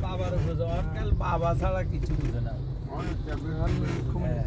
বাবার বোঝো আজকাল বাবা ছাড়া কিছু বুঝে না হ্যাঁ। না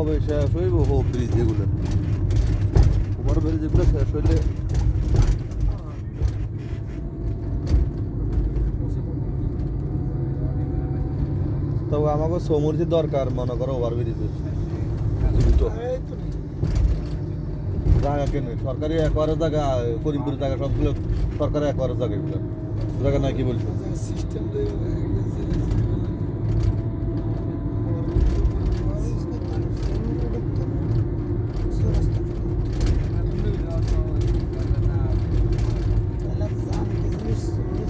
কবে শেষ হইব, হো ব্রিজ এগুলো তোমার ব্রিজ এগুলো শেষ হইলে তবে আমাকে সমুদ্রের দরকার, মনে করো ওভার ব্রিজে জীবিত। এই তো নেই জায়গা কেন, সরকারি একবারের জায়গা, করিমপুরের জায়গা, সবগুলো সরকারি একবারের জায়গা এগুলো। জায়গা নাই কি বলছো? System görüşürüz.